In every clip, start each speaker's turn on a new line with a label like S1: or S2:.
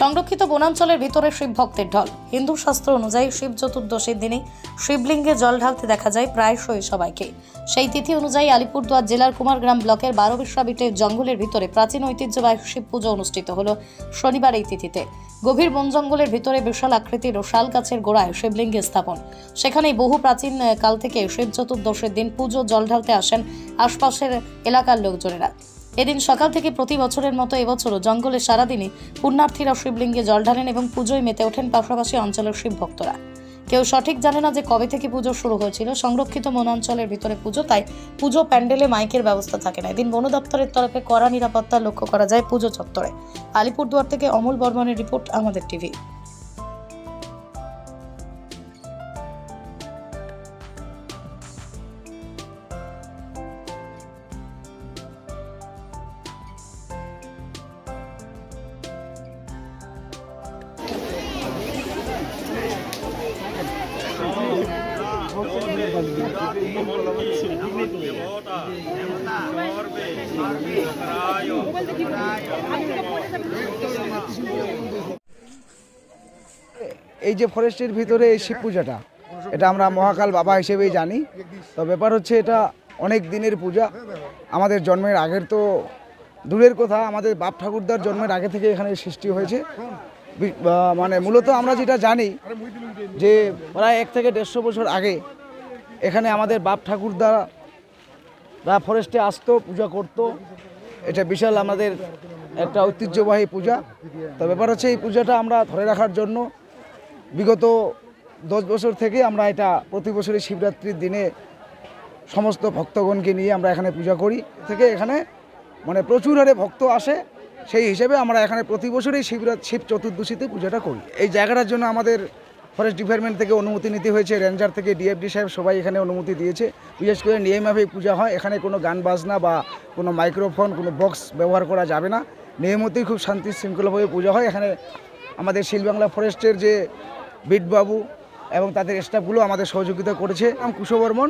S1: সংরক্ষিত বনাঞ্চলের ভিতরে শিব ভক্তের ঢল। হিন্দু শাস্ত্র অনুযায়ী শিব চতুর্দশীর দিনে শিবলিঙ্গে জল ঢালতে দেখা যায় প্রায়শই সবাইকে। সেই তিথি অনুযায়ী আলিপুরদুয়ার জেলার কুমারগ্রাম ব্লকের বারো বিশ্বাবিটের জঙ্গলের ভিতরে প্রাচীন ঐতিহ্যবাহী শিব পুজো অনুষ্ঠিত হলো শনিবার এই তিথিতে। গভীর বন জঙ্গলের ভিতরে বিশাল আকৃতির শাল গাছের গোড়ায় শিবলিঙ্গে স্থাপন। সেখানেই বহু প্রাচীন কাল থেকে শিব চতুর্দশীর দিন পুজো জল ঢালতে আসেন আশপাশের এলাকার লোকজনেরা। এদিন সকাল থেকে প্রতি বছরের মতো এবছরও জঙ্গলে সারাদিনই পুণ্যার্থীরা শিবলিঙ্গে জল ঢালেন এবং পুজোয় মেতে ওঠেন পাশাপাশি অঞ্চলের শিব ভক্তরা কেউ সঠিক জানে না যে কবে থেকে পুজো শুরু হয়েছিল। সংরক্ষিত বনাঞ্চলের ভিতরে পুজো, তাই পুজো প্যান্ডেলে মাইকের ব্যবস্থা থাকে না। এদিন বন দপ্তরের তরফে কড়া নিরাপত্তা লক্ষ্য করা যায় পুজো চত্বরে। আলিপুরদুয়ার থেকে অমল বর্মনের রিপোর্ট আমাদের টিভি।
S2: এই যে ফরেস্টের ভিতরে এই শিব পূজাটা, এটা আমরা মহাকাল বাবা হিসেবেই জানি। তো ব্যাপার হচ্ছে এটা অনেক দিনের পূজা। আমাদের জন্মের আগের তো দূরের কথা, আমাদের বাপ ঠাকুরদার জন্মের আগে থেকে এখানে সৃষ্টি হয়েছে। মানে মূলত আমরা যেটা জানি যে প্রায় এক থেকে দেড়শো বছর আগে এখানে আমাদের বাপ ঠাকুরদারা ফরেস্টে আসতো, পূজা করতো। এটা বিশাল আমাদের একটা ঐতিহ্যবাহী পূজা। তো ব্যাপার হচ্ছে, এই পূজাটা আমরা ধরে রাখার জন্য বিগত দশ বছর থেকে আমরা এটা প্রতি বছরই শিবরাত্রির দিনে সমস্ত ভক্তগণকে নিয়ে আমরা এখানে পূজা করি। থেকে এখানে মানে প্রচুর হারে ভক্ত আসে। সেই হিসেবে আমরা এখানে প্রতি বছরই শিবরাত শিব চতুর্দশীতে পূজাটা করি। এই জায়গাটার জন্য আমাদের ফরেস্ট ডিপার্টমেন্ট থেকে অনুমতি নিতে হয়েছে রেঞ্জার থেকে ডিএফডি সাহেব সবাই এখানে অনুমতি দিয়েছে। বিশেষ করে নিয়মভাবে পূজা হয়, এখানে কোনো গান বাজনা বা কোনো মাইক্রোফোন কোনো বক্স ব্যবহার করা যাবে না। নিয়মতেই খুব শান্তি শৃঙ্খলাভাবে পূজা হয়। এখানে আমাদের শিলবাংলা ফরেস্টের যে বিটবাবু এবং তাদের স্টাফগুলো আমাদের সহযোগিতা করেছে। আমি কুশবর্মন,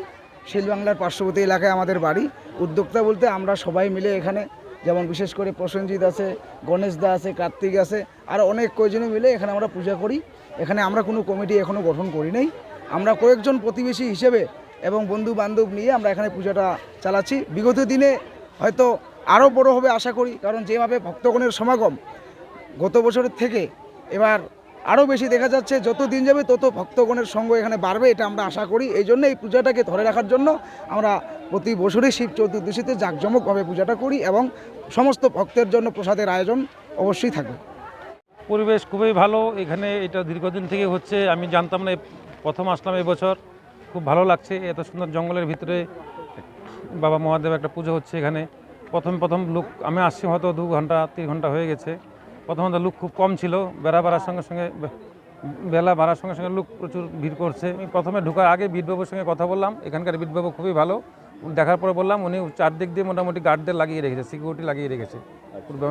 S2: শিলবাংলার পার্শ্ববর্তী এলাকায় আমাদের বাড়ি। উদ্যোক্তা বলতে আমরা সবাই মিলে এখানে যেমন বিশেষ করে প্রসেনজিৎ আছে, গণেশ দা আছে, কার্তিক আছে, আর অনেক কয়জনে মিলে এখানে আমরা পূজা করি। এখানে আমরা কোনো কমিটি এখনও গঠন করি নাই। আমরা কয়েকজন প্রতিবেশী হিসেবে এবং বন্ধু বান্ধব নিয়ে আমরা এখানে পূজাটা চালাচ্ছি। বিগত দিনে হয়তো আরও বড় হবে আশা করি, কারণ যেভাবে ভক্তগণের সমাগম গত বছরের থেকে এবার আরও বেশি দেখা যাচ্ছে, যত দিন যাবে তত ভক্তগণের সঙ্গ এখানে বাড়বে, এটা আমরা আশা করি। এই জন্য এই পূজাটাকে ধরে রাখার জন্য আমরা প্রতি বছরই শিব চতুর্দশীতে জাঁকজমকভাবে পূজাটা করি এবং সমস্ত ভক্তের জন্য প্রসাদের আয়োজন অবশ্যই থাকবে।
S3: পরিবেশ খুবই ভালো, এখানে এটা দীর্ঘদিন থেকে হচ্ছে, আমি জানতাম না প্রথম আসলাম এবছর খুব ভালো লাগছে, এত সুন্দর জঙ্গলের ভিতরে বাবা মহাদেব একটা পুজো হচ্ছে এখানে। প্রথম প্রথম লোক, আমি আসছি হয়তো দু ঘণ্টা, তিন ঘণ্টা হয়ে গেছে। প্রথমত লোক খুব কম ছিল বেড়া বাড়ার সঙ্গে সঙ্গে বেলা বাড়ার সঙ্গে সঙ্গে লোক প্রচুর ভিড় করছে। আমি প্রথমে ঢোকার আগে বিটবাবুর সঙ্গে কথা বললাম এখানকার বিটবাবু খুবই ভালো। দেখার পরে বললাম উনি চারদিক দিয়ে মোটামুটি গার্ডদের লাগিয়ে রেখেছে সিকিউরিটি লাগিয়ে রেখেছে।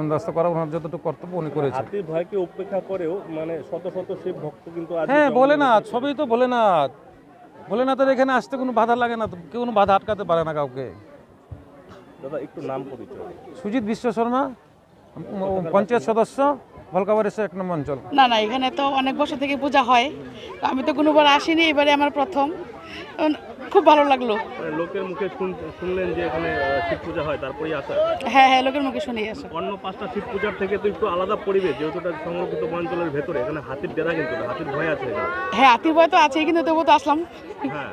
S3: ব্যবস্থা করা ওনার যতটুকু কর্তব্য উনি করেছে
S4: ভয়কে উপেক্ষা করেও মানে শত শত শিব ভক্ত কিন্তু
S3: হ্যাঁ ভোলেনাথ সবই তো ভোলেনাথ ভোলেনাথের এখানে আসতে কোনো বাধা লাগে না কেউ কোনো বাধা আটকাতে পারে না কাউকে।
S4: দাদা একটু নাম পরিচয়।
S3: সুজিত বিশ্ব শর্মা পঞ্চায়েত সদস্য ভলকাবাড়ি এক নম্বর অঞ্চল।
S5: না না এখানে তো অনেক বছর থেকে পূজা হয়। আমি তো কোনোবার আসিনি এবারে আমার প্রথম। খুব ভালো লাগল।
S4: মানে লোকের মুখে শুন- শুনলেন যে এখানে শিব পূজা হয় তারপরেই আসা।
S5: হ্যাঁ হ্যাঁ লোকের মুখে শুনে আসা।
S4: অন্য পাঁচটা শিব পূজার থেকে তো একটু আলাদা পরিবেশ যেহেতু এটা সংরক্ষিত বনাঞ্চলের ভেতরে এখানে হাতির ডেরা কিন্তু হাতির ভয় আছে
S5: হ্যাঁ আতির ভয় তো আছেই কিন্তু তবু তো আসলাম।
S4: হ্যাঁ।